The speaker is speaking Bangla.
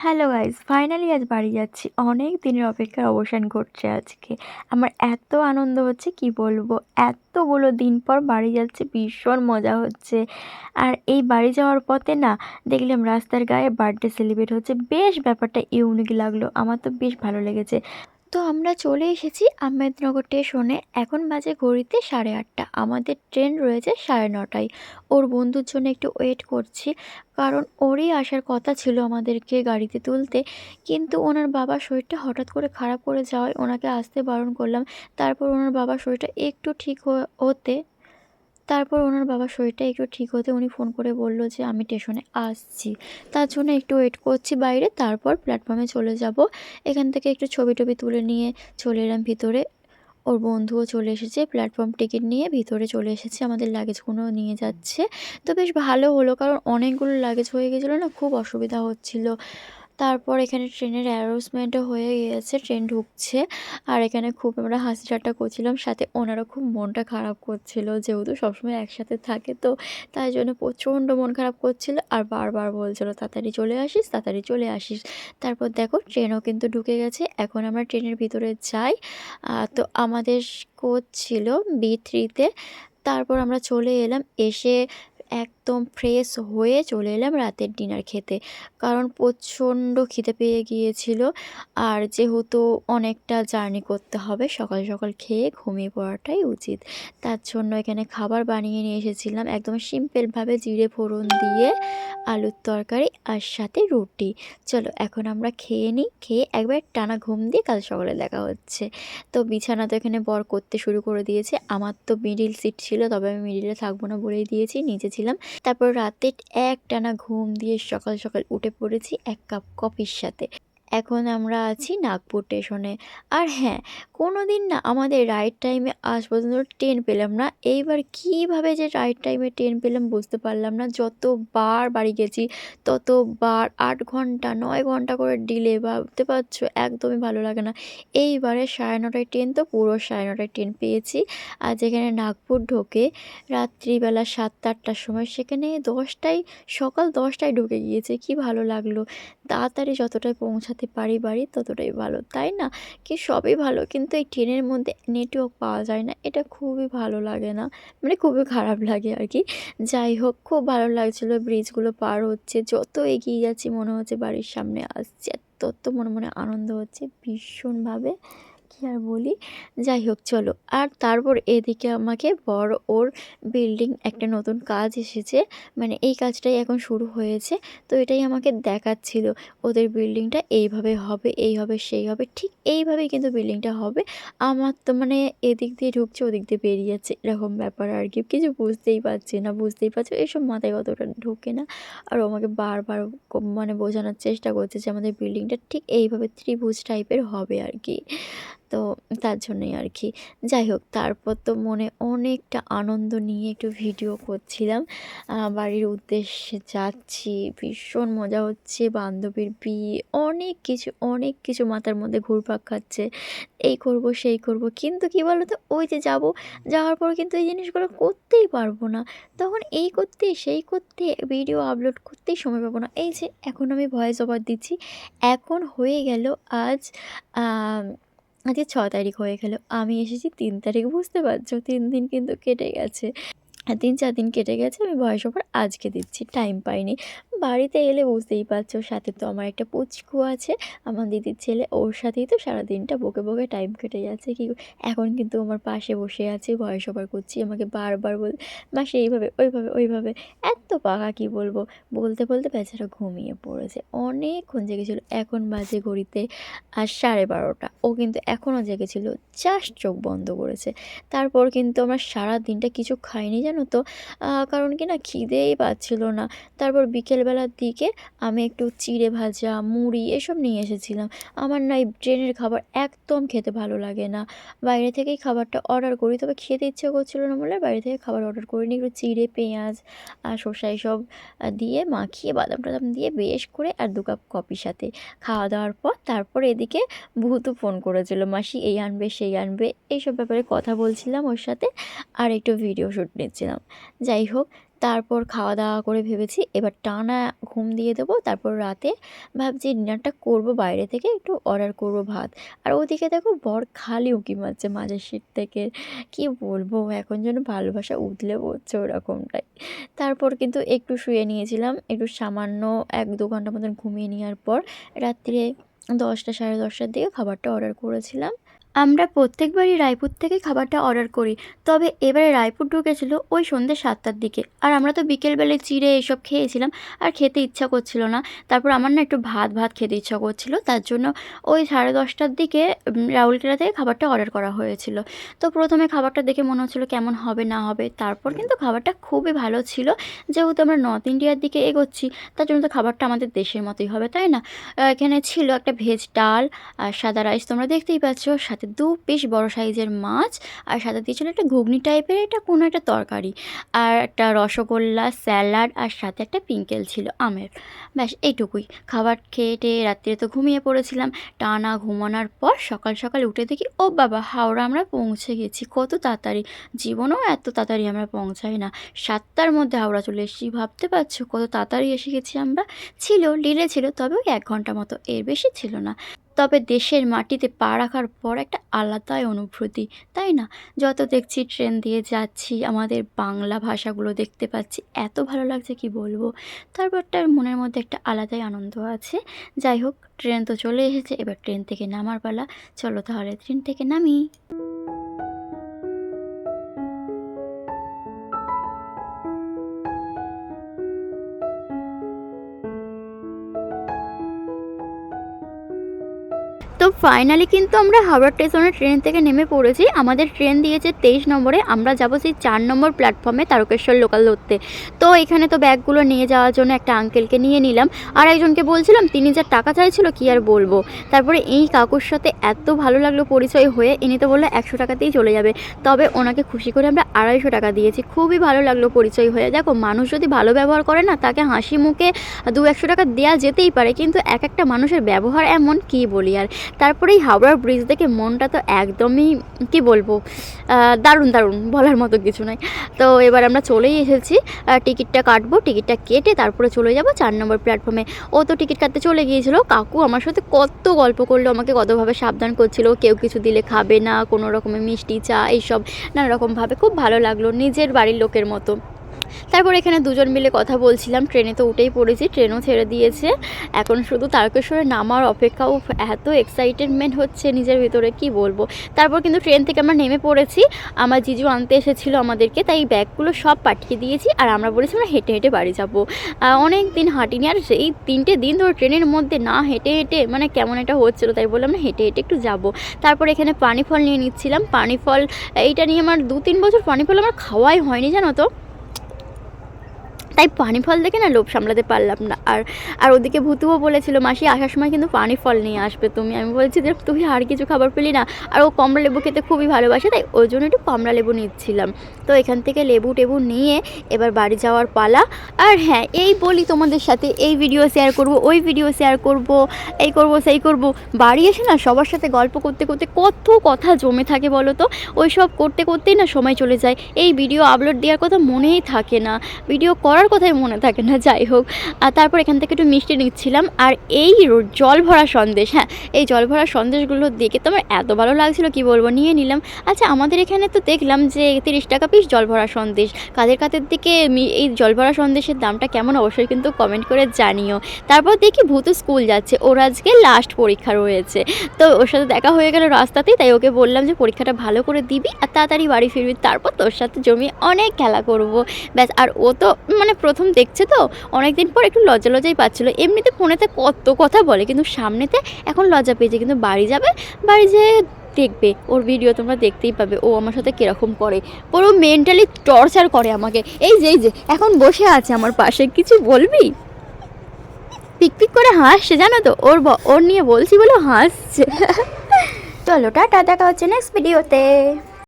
হ্যালো গাইজ ফাইনালি আজ বাড়ি যাচ্ছি। অনেক দিনের অপেক্ষার অবসান ঘটছে আজকে। আমার এত আনন্দ হচ্ছে, কি বলব? এতগুলো দিন পর বাড়ি যাচ্ছে, ভীষণ মজা হচ্ছে। আর এই বাড়ি যাওয়ার পথে না, দেখলাম রাস্তার গায়ে বার্থডে সেলিব্রেট হচ্ছে। বেশ ব্যাপারটা ইউনিক লাগল। আমার তো বেশ ভালো লেগেছে। তো আমরা চলে এসেছি আহমেদনগর স্টেশনে। এখন বাজে ঘড়িতে সাড়ে আটটা। আমাদের ট্রেন রয়েছে সাড়ে নটায়। ওর বন্ধুর জন্য একটু ওয়েট করছি, কারণ ওরই আসার কথা ছিল আমাদেরকে গাড়িতে তুলতে। কিন্তু ওনার বাবার শরীরটা হঠাৎ করে খারাপ করে যাওয়ায় ওনাকে আসতে বারণ করলাম। তারপর ওনার বাবার শরীরটা একটু ঠিক হতে তারপর ওনার বাবার শরীরটা একটু ঠিক হতে উনি ফোন করে বলল যে, আমি স্টেশনে আসছি। তার জন্য একটু ওয়েট করছি বাইরে, তারপর প্ল্যাটফর্মে চলে যাব। এখান থেকে একটু ছবি টবি তুলে নিয়ে চলে এলাম ভিতরে। ওর বন্ধুও চলে এসেছে প্ল্যাটফর্ম টিকিট নিয়ে ভিতরে চলে এসেছে, আমাদের লাগেজগুলো নিয়ে যাচ্ছে। তো বেশ ভালো হলো, কারণ অনেকগুলো লাগেজ হয়ে গেছিল না, খুব অসুবিধা হচ্ছিল। তারপর এখানে ট্রেনের অ্যারেঞ্জমেন্টও হয়ে গিয়েছে, ট্রেন ঢুকছে। আর এখানে খুব আমরা হাসি ঠাট্টা করছিলাম, সাথে ওনারও খুব মনটা খারাপ করছিল, যেহেতু সবসময় একসাথে থাকে তো, তাই জন্য প্রচণ্ড মন খারাপ করছিল। আর বারবার বলছিল, তাড়াতাড়ি চলে আসিস, তাড়াতাড়ি চলে আসিস। তারপর দেখো, ট্রেনও কিন্তু ঢুকে গেছে। এখন আমরা ট্রেনের ভিতরে যাই। তো আমাদের কোচ ছিল বি থ্রিতে তারপর আমরা চলে এলাম, এসে একদম ফ্রেশ হয়ে চলে এলাম রাতের ডিনার খেতে। কারণ প্রচণ্ড খিদে পেয়ে গিয়েছিল। আর যেহেতু অনেকটা জার্নি করতে হবে, সকাল সকাল খেয়ে ঘুমিয়ে পড়াটাই উচিত। তার জন্য এখানে খাবার বানিয়ে নিয়ে এসেছিলাম একদম সিম্পলভাবে জিরে ফোড়ন দিয়ে, আলুর তরকারি আর সাথে রুটি। চলো এখন আমরা খেয়ে নিই, খেয়ে একবার টানা ঘুম দিয়ে কাল সকালে দেখা হচ্ছে। তো বিছানা তো এখানে বর করতে শুরু করে দিয়েছে। আমার তো মিডিল সিট ছিল, তবে আমি মিডিলে থাকব না বলেই দিয়েছি। নিচে ছিলাম তারপর রাতে এক টানা ঘুম দিয়ে সকাল সকাল উঠে পড়েছি এক কাপ কফির সাথে। এখন আমরা আছি নাগপুর স্টেশনে আর হ্যাঁ কোনো দিন না আমাদের রাইট টাইমে আজ পর্যন্ত ট্রেন পেলাম না। এইবার কীভাবে যে রাইট টাইমে ট্রেন পেলাম বুঝতে পারলাম না। যতবার বাড়ি গেছি, ততবার আট ঘণ্টা, নয় ঘণ্টা করে ডিলে ভাবতে পারছ, একদমই ভালো লাগে না। এইবারে সাড়ে নটায় ট্রেন তো, পুরো সাড়ে নটায় ট্রেন পেয়েছি। আর যেখানে নাগপুর ঢোকে, রাত্রিবেলা সাতটা আটটার সময়, সেখানে দশটায়, সকাল দশটায় ঢুকে গিয়েছে। কি ভালো লাগল। তাড়াতাড়ি যতটাই পৌঁছাতে পারি বাড়ি, ততটাই ভালো। তাই না? কি সবই ভালো, কিন্তু এই ট্রেনের মধ্যে নেটওয়ার্ক পাওয়া যায় না, এটা খুবই ভালো লাগে না মানে খুবই খারাপ লাগে আর কি। যাই হোক, খুব ভালো লাগছিল ব্রিজগুলো পার হচ্ছে, যত এগিয়ে যাচ্ছি মনে হচ্ছে বাড়ির সামনে আসছে, তত মনে মনে আনন্দ হচ্ছে ভীষণভাবে। কী আর বলি? যাই হোক, চলো। আর তারপর এদিকে আমাকে বড় ওর বিল্ডিং একটা নতুন কাজ এসেছে। মানে এই কাজটাই এখন শুরু হয়েছে। তো এটাই আমাকে দেখাচ্ছিল। ওদের বিল্ডিংটা এইভাবে হবে, এই হবে, সেই হবে। ঠিক এইভাবেই কিন্তু বিল্ডিংটা হবে। আমার তো মানে এদিক দিয়ে ঢুকছে, ওদিক দিয়ে বেরিয়ে যাচ্ছে। এরকম ব্যাপার আর কি। কিছু বুঝতেই পারছি না, বুঝতেই পারছি? এসব মাথায় অতটা ঢোকে না। আর ও আমাকে বারবার মানে বোঝানোর চেষ্টা করছে যে আমাদের বিল্ডিংটা ঠিক এইভাবে ত্রিভুজ টাইপের হবে আর কি। তো তার জন্যই আর কি। যাই হোক, তারপর তো মনে অনেকটা আনন্দ নিয়ে একটু ভিডিও করছিলাম। বাড়ির উদ্দেশ্যে যাচ্ছি, ভীষণ মজা হচ্ছে, বান্ধবীর বিয়ে, অনেক কিছু অনেক কিছু মাথার মধ্যে ঘুরপাক খাচ্ছে। এই করব, সেই করব, কিন্তু কি বলো তো ওই যে যাব, যাওয়ার পর কিন্তু এই জিনিসগুলো করতেই পারব না। তখন এই করতে, সেই করতে, ভিডিও আপলোড করতেই সময় পাবো না। এই যে, এখন আমি ভয়েস ওভার দিচ্ছি। এখন হয়ে গেল আজ আজকে ছ তারিখ হয়ে গেল, আমি এসেছি তিন তারিখ, বুঝতে পারছ? তিন দিন কিন্তু কেটে গেছে। তিন, চার দিন কেটে গেছে, আমি বয়স ওপর আজকে দিচ্ছি টাইম পাইনি। বাড়িতে এলে বুঝতেই পারছ, সাথে তো আমার একটা পুচকু আছে, আমার দিদির ছেলে, ওর সাথেই তো সারা দিনটা বকে বকে টাইম কেটে যাচ্ছে। কি এখন কিন্তু আমার পাশে বসে আছে, ভয়েস ওভার করছি, আমাকে বারবার বল মাসে এইভাবে ওইভাবে ওইভাবে। এত পাকা কি বলব? বলতে বলতে বেচারা ঘুমিয়ে পড়েছে। অনেকক্ষণ জেগেছিল, এখন বাজে ঘড়িতে আর সাড়ে বারোটা। ও কিন্তু এখনও জেগেছিল জাস্ট চোখ বন্ধ করেছে। তারপর কিন্তু আমরা সারা দিনটা কিছু খাইনি, জানো তো? কারণ কি না, খিদেই পাচ্ছিল না। তারপর বিকেলবেলার দিকে আমি একটু চিড়ে ভাজা, মুড়ি এসব নিয়ে এসেছিলাম। আমার না এই ট্রেনের খাবার একদম খেতে ভালো লাগে না। বাইরে থেকেই খাবারটা অর্ডার করি, তবে খেতে ইচ্ছে করছিল না বলে বাইরে থেকে খাবার অর্ডার করে নিই একটু চিড়ে, পেঁয়াজ আর শসা এসব দিয়ে মাখিয়ে বাদাম টাদাম দিয়ে বেশ করে আর দু কাপ কফির সাথে খাওয়া দাওয়ার পর তারপর এদিকে ভূতু ফোন করেছিল, মাসি এই আনবে, সেই আনবে। এইসব ব্যাপারে কথা বলছিলাম ওর সাথে আর একটু ভিডিও শ্যুট নিচ্ছিলাম। যাই হোক তারপর খাওয়া দাওয়া করে ভেবেছি, এবার টানা ঘুম দিয়ে দেবো, তারপর রাতে ভাবছি ডিনারটা করব বাইরে থেকে, একটু অর্ডার করব ভাত। আর ওদিকে দেখো বর খালি উঁকি মারছে মাঝের সিট থেকে। কি বলব, এখন যেন ভালোবাসা উতলে পড়ছে ওরকমটাই। তারপর কিন্তু একটু শুয়ে নিয়েছিলাম, একটু সামান্য এক দু ঘণ্টা মতন ঘুমিয়ে নেওয়ার পর রাত্রে দশটা সাড়ে দশটার দিকে খাবারটা অর্ডার করেছিলাম। আমরা প্রত্যেকবারই রায়পুর থেকে খাবারটা অর্ডার করি। তবে এবারে রায়পুর ঢুকেছিল ওই সন্ধ্যে সাতটার দিকে। আর আমরা তো বিকেলবেলায় চিড়ে এসব খেয়েছিলাম, আর খেতে ইচ্ছা করছিল না। তারপর আমার না একটু ভাত ভাত খেতে ইচ্ছা করছিল। তার জন্য ওই সাড়ে দশটার দিকে রাউরকেলা থেকে খাবারটা অর্ডার করা হয়েছিল। তো প্রথমে খাবারটা দেখে মনে হচ্ছিল কেমন হবে, না হবে। তারপর কিন্তু খাবারটা খুবই ভালো ছিল। যেহেতু আমরা নর্থ ইন্ডিয়ার দিকে এগোচ্ছি, তার জন্য তো খাবারটা আমাদের দেশের মতোই হবে, তাই না? এখানে ছিল একটা ভেজ ডাল আর সাদা রাইস তোমরা দেখতেই পাচ্ছ। সাথে দু পিস বড় সাইজের মাছ, আর সাথে দিয়েছিল একটা ঘুগনি টাইপের এটা কোনো একটা তরকারি, আর একটা রসগোল্লা স্যালাড, আর সাথে একটা পিঙ্কেল ছিল আমের। ব্যাস, এইটুকুই। খাবার খেয়ে টেয়ে রাত্রে তো ঘুমিয়ে পড়েছিলাম। টানা ঘুমানোর পর সকাল সকাল উঠে দেখি, ও বাবা, হাওড়া আমরা পৌঁছে গেছি। কত তাড়াতাড়ি। জীবনেও এত তাড়াতাড়ি আমরা পৌঁছাই না। সাতটার মধ্যে হাওড়া চলে এসেছি। ভাবতে পারছ কত তাড়াতাড়ি এসে গেছি আমরা? ছিল ডিলে ছিল, তবে ওই এক ঘণ্টা মতো। এর বেশি ছিল না। তবে দেশের মাটিতে পা রাখার পর একটা আলাদাই অনুভূতি, তাই না? যত দেখছি ট্রেন দিয়ে যাচ্ছি, আমাদের বাংলা ভাষাগুলো দেখতে পাচ্ছি, এত ভালো লাগছে কি বলব? তারপরটার মনের মধ্যে একটা আলাদাই আনন্দ আছে। যাই হোক, ট্রেন তো চলে এসেছে, এবার ট্রেন থেকে নামার পালা। চলো তাহলে, ট্রেন থেকে নামি। ফাইনালি কিন্তু আমরা হাওড়া স্টেশনে ট্রেন থেকে নেমে পড়েছি। আমাদের ট্রেন দিয়েছে তেইশ নম্বরে। আমরা যাব সেই চার নম্বর প্ল্যাটফর্মে তারকেশ্বর লোকাল ধরতে। তো এখানে তো ব্যাগগুলো নিয়ে যাওয়ার জন্য একটা আঙ্কেলকে নিয়ে নিলাম। আর একজনকে বলছিলাম, তিনি যা টাকা চাইছিল, কি আর বলব? তারপরে এই কাকুর সাথে এত ভালো লাগল পরিচয় হয়ে, ইনি তো বলল একশো টাকাতেই চলে যাবে। তবে ওনাকে খুশি করে আমরা আড়াইশো টাকা দিয়েছি। খুবই ভালো লাগল পরিচয় হয়ে। দেখো, মানুষ যদি ভালো ব্যবহার করে না, তাকে হাসি মুখে দু একশো টাকা দেওয়া যেতেই পারে। কিন্তু এক একটা মানুষের ব্যবহার এমন, কি বলি আর? তারপরে এই হাওড়ার ব্রিজ দেখে মনটা তো একদমই, কি বলব দারুণ দারুণ, বলার মতো কিছু নয় তো এবার আমরা চলেই এসেছি টিকিটটা কাটবো, টিকিটটা কেটে তারপরে চলে যাব চার নম্বর প্ল্যাটফর্মে ও তো টিকিট কাটতে চলে গিয়েছিল, কাকু আমার সাথে কত গল্প করল, আমাকে কতভাবে সাবধান করছিল, কেউ কিছু দিলে খাবে না, কোনো রকমের মিষ্টি চা, এইসব নানা রকমভাবে খুব ভালো লাগল, নিজের বাড়ির লোকের মতো। তারপর এখানে দুজন মিলে কথা বলছিলাম। ট্রেনে তো উঠেই পড়েছি, ট্রেনও ছেড়ে দিয়েছে। এখন শুধু তারকেশ্বরে নামার অপেক্ষা ও এত এক্সাইটেডমেন্ট হচ্ছে নিজের ভিতরে, কি বলব? তারপর কিন্তু ট্রেন থেকে আমরা নেমে পড়েছি। আমার জিজু আনতে এসেছিল আমাদেরকে, তাই ব্যাগগুলো সব পাঠিয়ে দিয়েছি আর আমরা বলেছি আমরা হেঁটে হেঁটে বাড়ি যাব। অনেক দিন হাঁটিনি আর এই তিনটে দিন ধরে ট্রেনের মধ্যে না হেঁটে হেঁটে মানে কেমন একটা হচ্ছিল, তাই বললাম না হেঁটে হেঁটে একটু যাব। তারপর এখানে পানি ফল নিয়ে নিচ্ছিলাম। পানি ফল এইটা নিয়ে আমার দু তিন বছর পানি ফল আমার খাওয়াই হয়নি, জানো তো? তাই পানি ফল দেখে না লোভ সামলাতে পারলাম না। আর আর ওদিকে ভুতুও বলেছিল, মাসি, আসার সময় কিন্তু পানি ফল নিয়ে আসবে তুমি। আমি বলছি যে তুই আর কিছু খাবার পেলি না। আর ও কমলা লেবু খেতে খুবই ভালোবাসে, তাই ওই জন্য একটু কমলা লেবু নিচ্ছিলাম। তো এখান থেকে লেবু টেবু নিয়ে এবার বাড়ি যাওয়ার পালা। আর হ্যাঁ এই বলি তোমাদের সাথে, এই ভিডিও শেয়ার করব, ওই ভিডিও শেয়ার করব, এই করব, সেই করব। বাড়ি এসে না সবার সাথে গল্প করতে করতে কত কথা জমে থাকে বলো তো? ওই সব করতে, করতেই না সময় চলে যায়। এই ভিডিও আপলোড দেওয়ার কথা মনেই থাকে না। ভিডিও করার কথাই মনে থাকে না, যাই হোক। আর তারপর এখান থেকে একটু মিষ্টি নিচ্ছিলাম। আর এই জল ভরা সন্দেশ হ্যাঁ এই জল ভরা সন্দেশগুলো দেখে তো আমার এত ভালো লাগছিল, কি বলব, নিয়ে নিলাম। আচ্ছা আমাদের এখানে তো দেখলাম যে তিরিশ টাকা পিস জল ভরা সন্দেশ। কাদের কাদের দিকে এই জল ভরা সন্দেশের দামটা কেমন, অবশ্যই কিন্তু কমেন্ট করে জানিও। তারপর দেখি ভূত স্কুল যাচ্ছে, ওর আজকে লাস্ট পরীক্ষা রয়েছে। তো ওর সাথে দেখা হয়ে গেল রাস্তাতেই, তাই ওকে বললাম যে পরীক্ষাটা ভালো করে দিবি, আর তাড়াতাড়ি বাড়ি ফিরবি, তারপর তোর সাথে জমি অনেক খেলা করব। ব্যাস, আর ও তো মানে প্রথম দেখছে তো অনেক দিন পর একটু লজ্জা লজ্জাই পাচ্ছিলো। এমনিতে ফোনেতে কত কথা বলে, কিন্তু সামনেতে এখন লজ্জা পেয়েছে, কিন্তু বাড়ি যাবে, বাড়ি যেয়ে দেখবে। ওর ভিডিও তোমরা দেখতেই পাবে, ও আমার সাথে কীরকম করে। পুরো মেন্টালি টর্চার করে আমাকে। এই যে এই যে, এখন বসে আছে আমার পাশে, কিছু বলবি? পিক পিক করে হাসছে, জানো তো? ওর ওর নিয়ে বলছি বলে হাসছে। চলো, টাটা, দেখা হচ্ছে নেক্সট ভিডিওতে